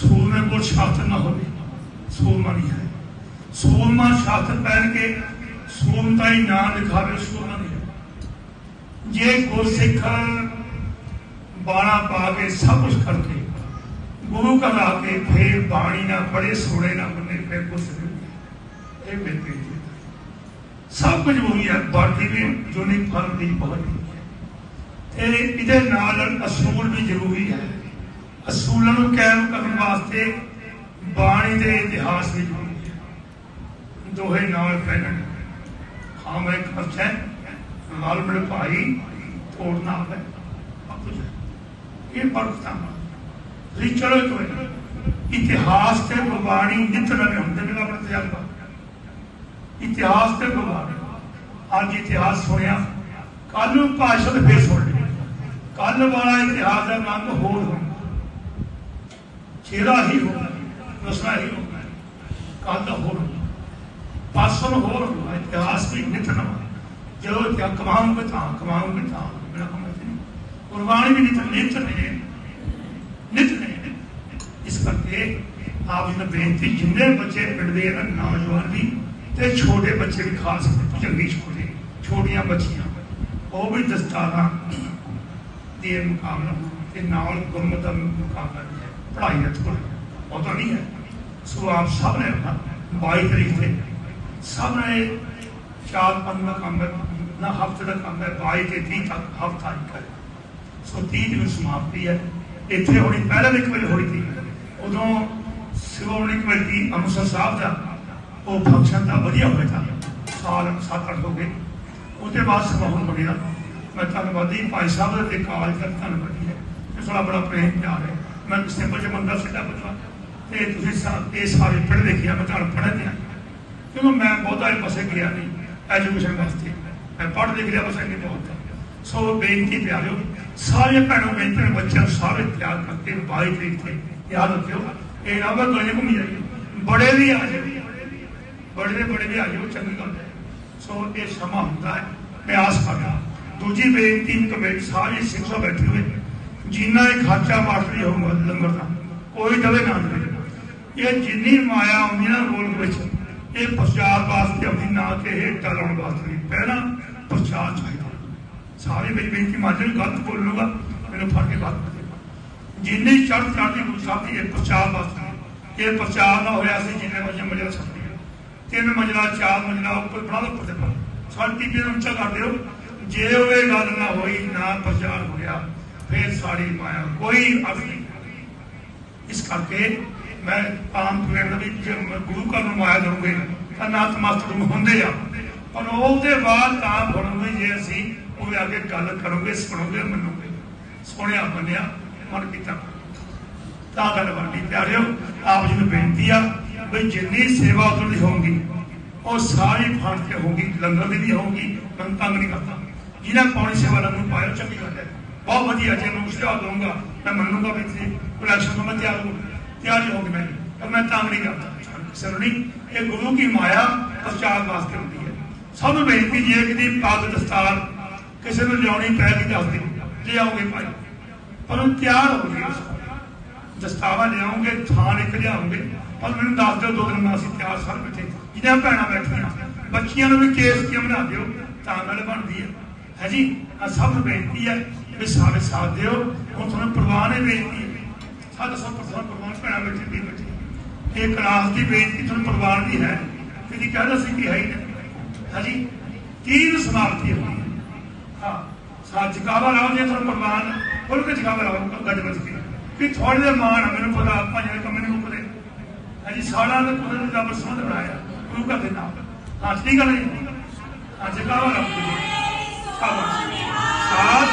ਸੂਰਮੇ ਕੋਲ ਸ਼ਾਸਤਰ ਨਾ ਹੋਵੇ ਸੂਰਮਾ ਨਹੀਂ ਹੈ। ਸੂਰਮਾ ਸ਼ਾਸਤਰ ਪਹਿਨ ਕੇ ਸੂਰਮਤਾ ਹੀ ਨਾਂ ਲਿਖਾਵੇ ਸੂਰਮਾ ਨਹੀਂ ਜੇ ਗੁਰਸਿੱਖ ਬਾਣਾ ਪਾ ਕੇ ਸਭ ਕੁਝ ਕਰਕੇ ਗੁਰੂ ਘਰ ਆ ਕੇ ਫੇਰ ਬਾਣੀ ਨਾ ਪੜੇ ਸੋੜੇ ਨਾ ਬੰਨੇ ਫਿਰ ਕੁਛ ਨਹੀਂ ਇਹ ਬੇਨਤੀ ਹੈ। ਸਭ ਕੁਝ ਹੋਈ ਹੈ ਬਾਕੀ ਵੀ ਜੁਨੀ ਫਲ ਦੀ ਬਹੁਤ ਹੈ। ਤੇ ਇਹਦੇ ਨਾਲ ਅਸੂਲ ਵੀ ਜ਼ਰੂਰੀ ਹੈ। ਅਸੂਲਾਂ ਨੂੰ ਕਾਇਮ ਕਰਨ ਵਾਸਤੇ ਬਾਣੀ ਦੇ ਇਤਿਹਾਸ ਵੀ ਜ਼ਰੂਰੀ ਹੈ। ਦੋਹੇ ਨਾਲ ਪਹਿਨਣ ਹਾਂ, ਮੈਂ ਖਰਚ ਹੈ, ਨਾਲ ਮੇਰੇ ਭਾਈ ਤੋੜਨਾ ਹੈ। ਇਹ ਪਰਖਤਾ ਲਈ ਚਲੋ ਇੱਕ ਇਤਿਹਾਸ ਤੇ ਗੁਰਬਾਣੀ ਨਿਤ ਨਵੇਂ ਹੁੰਦੇ ਨੇ ਆਪਣਾ ਤਜਰਬਾ। ਇਤਿਹਾਸ ਤੇ ਗੁਰਬਾਣੀ ਅੱਜ ਇਤਿਹਾਸ ਸੁਣਿਆ। ਕੱਲ ਨੂੰ ਭਾਸ਼ਣ ਫੇਰ ਸੁਣ ਲਿਆ ਕੱਲ ਵਾਲਾ ਇਤਿਹਾਸ ਦਾ ਨਾਮ ਹੋਰ ਹੋਣਾ ਛੇੜਾ ਹੀ ਹੋਣਾ ਦਸਣਾ ਹੀ ਹੋਣਾ ਕੱਲ ਹੋਰ ਪਾਸਨ ਹੋਰ ਹੋਣਾ ਇਤਿਹਾਸ ਵੀ ਨਿਤ ਨਵਾਂ ਜਦੋਂ ਇਤਿਹਾਸ ਕਮਾਉਂਗੇ ਤਾਂ ਕਮਾਉਂਗੇ ਤਾਂ, ਮੇਰਾ ਕੰਮ ਨਹੀਂ। ਗੁਰਬਾਣੀ ਵੀ ਨਿਤ ਨਿਤ ਨੇ ਨਿਤ ਨੇ। ਇਸ ਕਰਕੇ ਆਪ ਜੀ ਨੂੰ ਬੇਨਤੀ, ਜਿੰਨੇ ਬੱਚੇ ਪਿੰਡ ਦੇ ਹਨ, ਨੌਜਵਾਨ ਵੀ ਤੇ ਛੋਟੇ ਬੱਚੇ ਵੀ ਖਾਸ ਚੰਗੀ ਛੋਟੇ, ਛੋਟੀਆਂ ਬੱਚੀਆਂ, ਉਹ ਵੀ ਦਸਤਾਰਾਂ ਦੇ ਮੁਕਾਬਲਾ, ਤੇ ਨਾਲ ਗੁਰਮਤ ਦਾ ਮੁਕਾਬਲਾ ਵੀ ਹੈ ਪੜ੍ਹਾਈ ਦਾ ਉਹ ਤਾਂ ਨਹੀਂ ਹੈ। ਸੋ ਆਪ ਸਭ ਨੇ 22 ਤਰੀਕ ਤੇ ਸਭ ਨੇ ਚਾਰ ਪੰਜ ਦਾ ਕੰਮ ਹੈ, ਨਾ ਹਫ਼ਤੇ ਦਾ ਕੰਮ ਹੈ 22 ਤੇ 30 ਤੱਕ ਹਫਤਾ ਹੀ। ਕਰੇ ਸੋ 30 ਦੀ ਸਮਾਪਤੀ ਹੈ। ਇੱਥੇ ਹੋਣੀ ਪਹਿਲਾਂ ਇੱਕ ਵਾਰੀ ਹੋਈ ਸੀ। ਉਦੋਂ ਸ਼੍ਰੋਮਣੀ ਕਮੇਟੀ ਅੰਮ੍ਰਿਤਸਰ ਸਾਹਿਬ ਦਾ, ਉਹ ਫੰਕਸ਼ਨ ਦਾ ਵਧੀਆ ਹੋਇਆ था ਸਾਲ ਸੱਤ ਅੱਠ ਹੋ ਗਏ। ਉਹਦੇ ਬਾਅਦ ਸਮਾਉਣ ਬਣਿਆ ਮੈਂ ਧੰਨਵਾਦੀ ਭਾਈ ਸਾਹਿਬ ਦਾ ਕਾਲਜ ਦਾ ਧੰਨਵਾਦੀ ਹੈ। ਇਸ ਬੜਾ ਪ੍ਰੇਮ ਪਿਆਰ ਹੈ। ਮੈਂ ਸਿੰਪਲ ਜਿਹਾ ਬੰਦਾ ਸਿੱਧਾ ਬੰਦਾ ਤੇ ਤੁਸੀਂ ਸਾ- ਇਹ ਸਾਰੇ ਪੜ੍ਹ ਲਿਖਿਆ ਮੈਂ ਤੁਹਾਨੂੰ ਪੜ੍ਹਨ ਦਿਆਂ ਕਿਉਂਕਿ ਮੈਂ ਬਹੁਤਾ ਇਹ ਪਾਸੇ ਗਿਆ ਨਹੀਂ ਐਜੂਕੇਸ਼ਨ ਵਾਸਤੇ। ਮੈਂ ਪੜ੍ਹ ਲਿਖ ਲਿਆ, ਬਸ ਇੰਨੀ ਬਹੁਤ ਸੋ ਬੇਨਤੀ ਪਿਆਰਿਓ ਸਾਰੇ ਭੈਣੋ ਬੇਨਤੀ ਬੱਚਿਆਂ ਸਾਰੇ ਤਿਆਰ ਕਰਕੇ 22 ਤਰੀਕ ਤੇ ਯਾਦ ਰੱਖਿਓ। ਇਹ ਨਾ ਮੈਂ ਕੋਈ ਘੁੰਮ ਜਾਈਏ। ਬੜੇ ਵੀ ਆ ਜਾਏ ਬੜੇ ਦੇ ਬੜੇ ਵੀ ਆ ਜਾਓ ਚੰਗੀ ਗੱਲ ਹੈ। ਸੋ ਇਹ ਸਮਾਂ ਹੁੰਦਾ ਹੈ। ਮੈਂ ਆਸ ਕਰਦਾ ਦੂਜੀ ਬੇਨਤੀ, ਕਮੇਟੀ, ਸਾਰੇ ਸਿੱਖੋ ਬੈਠੇ ਹੋਏ ਜਿੰਨਾ ਇਹ ਖਰਚਾ ਮਾਸਟਰੀ ਹੋਊਗਾ ਲੰਗਰ ਦਾ, ਕੋਈ ਦਵੇ ਨਾ ਦੇਵੇ। ਇਹ ਜਿੰਨੀ ਮਾਇਆ ਆਉਂਦੀ ਨਾ ਰੋਲ ਵਿੱਚ, ਇਹ ਪ੍ਰਚਾਰ ਵਾਸਤੇ ਆਪਣੀ ਨਾ ਕਿ ਇਹ ਟਲਾਉਣ ਵਾਸਤੇ ਪਹਿਲਾਂ ਪ੍ਰਚਾਰ ਚਾਹੀਦਾ। ਸਾਰੇ ਵਿੱਚ ਬੇਨਤੀ ਮਾਜੇ ਗਲਤ ਬੋਲੂਗਾ, ਮੈਨੂੰ ਫੜ ਕੇ ਬਾਤ ਜਿੰਨੀ ਚੜ੍ਹ ਚੜ੍ਹਦੀ ਗੁਰੂ ਸਾਹਿਬ ਦੀ, ਇਹ ਪ੍ਰਚਾਰ ਵਾਸਤੇ ਇਹ ਪ੍ਰਚਾਰ ਨਾ ਹੋਇਆ ਸੀ ਜਿੰਨੇ ਵਜੇ ਮਜ਼ਲਾ ਸਕਦੀ ਤਿੰਨ ਮੰਜ਼ਲਾ, ਚਾਰ ਮੰਜ਼ਲਾ, ਉੱਪਰ ਬਣਾ ਲਓ, ਉੱਪਰ ਸਾਡੀ ਵੀ ਉੱਚਾ ਕਰ ਦਿਓ। ਜੇ ਉਹ ਇਹ ਗੱਲ ਨਾ ਹੋਈ, ਨਾ ਪ੍ਰਚਾਰ ਹੋਇਆ ਫਿਰ ਸਾਡੀ ਮਾਇਆ ਕੋਈ ਅਰਥ ਇਸ ਕਰਕੇ ਮੈਂ ਆਮ ਪ੍ਰੇਮ ਦਾ ਵੀ ਗੁਰੂ ਘਰ ਨੂੰ ਮਾਇਆ ਦਊਂਗੇ ਤਾਂ ਨਾਥ ਮਾਸਟਰ ਹੁੰਦੇ ਆ। ਪਰ ਉਹਦੇ ਬਾਅਦ ਤਾਂ ਬਣੂਗੇ ਜੇ ਅਸੀਂ ਉਹਦੇ ਅੱਗੇ ਗੱਲ ਕਰੋਗੇ, ਸੁਣੋਗੇ, ਮੰਨੋਗੇ। ਸੁਣਿਆ, ਮੰਨਿਆ, ਮਨ ਕੀਤਾ। ਤਾਂ ਗੱਲ ਬਣਦੀ, ਪਿਆਰਿਓ, ਆਪ ਜੀ ਨੂੰ ਬੇਨਤੀ ਆ ਵੀ ਜਿੰਨੀ ਸੇਵਾ ਉਧਰ ਦੀ ਹੋਊਗੀ, ਉਹ ਸਾਰੀ ਫੜ ਤੇ ਹੋਊਗੀ, ਲੰਗਰ ਦੀ ਵੀ ਹੋਊਗੀ, ਮੈਂ ਤੰਗ ਨਹੀਂ ਕਰਦਾ। ਜਿਹਨਾਂ ਪੌਣੀ ਸੇਵਾ ਲੰਗਰ ਪਾਇਆ, ਚੰਗੀ ਗੱਲ ਹੈ। ਬਹੁਤ ਵਧੀਆ ਜੇ ਮੈਂ ਉਸਦਾ ਦਊਂਗਾ। ਮੈਂ ਮੰਨੂਗਾ ਵੀ ਇੱਥੇ ਕਲੈਕਸ਼ਨ ਤੋਂ ਮੈਂ ਤਿਆਰ ਹੋ ਤਿਆਰੀ ਹੋ ਗਈ ਮੈਂ ਪਰ ਮੈਂ ਤੰਗ ਨਹੀਂ ਕਰਦਾ। ਕਿਸੇ ਨਹੀਂ, ਇਹ ਗੁਰੂ ਕੀ ਮਾਇਆ ਪ੍ਰਚਾਰ ਵਾਸਤੇ ਹੁੰਦੀ ਹੈ। ਸਭ ਨੂੰ ਬੇਨਤੀ ਜੇ ਕਿਤੇ ਪੱਗ ਦਸਤਾਰ ਕਿਸੇ ਨੂੰ ਲਿਆਉਣੀ ਪੈ ਗਈ ਦੱਸ ਦਿਓ ਲਿਆਉਂਗੇ ਭਾਈ। ਪਰ ਉਹ ਤਿਆਰ ਹੋ ਗਏ ਦਸਤਾਵਾ ਲਿਆਉਂਗੇ, ਥਾਂ ਇੱਕ ਲਿਆਉਂਗੇ ਪਰ ਮੈਨੂੰ ਦੱਸ ਦਿਓ, ਦੋ ਦਿਨ ਮੈਂ ਅਸੀਂ ਤਿਆਰ ਸਰ ਬੈਠੇ। ਜਿਹਨਾਂ ਭੈਣਾਂ ਬੈਠੀਆਂ ਬੱਚੀਆਂ ਨੂੰ ਵੀ ਕੇਸ ਕਿਉਂ ਬਣਾ ਦਿਓ? ਤਾਂ ਗੱਲ ਬਣਦੀ ਹੈ। ਹੈ ਜੀ? ਆ ਸਭ ਨੂੰ ਬੇਨਤੀ ਹੈ। ਵੀ ਸਾਰੇ ਸਾਥ ਦਿਓ, ਹੁਣ ਤੁਹਾਨੂੰ ਪ੍ਰਵਾਨ ਹੈ ਬੇਨਤੀ ਹੈ। ਸਭ ਪ੍ਰਵਾਨ ਪ੍ਰਵਾਨ ਭੈਣਾਂ ਬੈਠੀ ਦੀ ਬੈਠੀ। ਇਹ ਕਲਾਸ ਦੀ ਬੇਨਤੀ ਤੁਹਾਨੂੰ ਪ੍ਰਵਾਨ ਦੀ ਹੈ। ਕਿਉਂਕਿ ਕਹਿੰਦਾ ਸੀ ਕਿ ਹੈ ਹੀ ਨਹੀਂ। ਹੈ ਤੀਨ ਸਮਾਪਤੀ ਹੋਈ ਹਾਂ ਸਾ ਜਗਾਵਾ ਲਾਓ ਜੇ ਤੁਹਾਨੂੰ ਪ੍ਰਵਾਨ ਖੁੱਲ ਕੇ ਜਗਾਵਾ ਲਾਓ ਗੱਜ ਵੱਜ ਕੇ। ਕਿ ਥੋੜੇ ਦੇ ਮਾਣ ਮੈਨੂੰ ਪਤਾ, ਆਪਾਂ ਜਿਹੜੇ ਕੰਮ ਨਹੀਂ ਮੁੱਕਦੇ। ਹਾਂਜੀ ਸਾਡਾ ਤਾਂ ਕੁਦਰਤ ਦਾ ਬਸਮਤ ਬਣਾਇਆ। ਗੁਰੂ ਘਰ ਦੇ ਨਾਲ। ਹਾਂ, ਠੀਕ ਗੱਲ ਹੈ ਹਾਂ, ਜਗਾਵਾ ਲਾਓ ਸਾਥ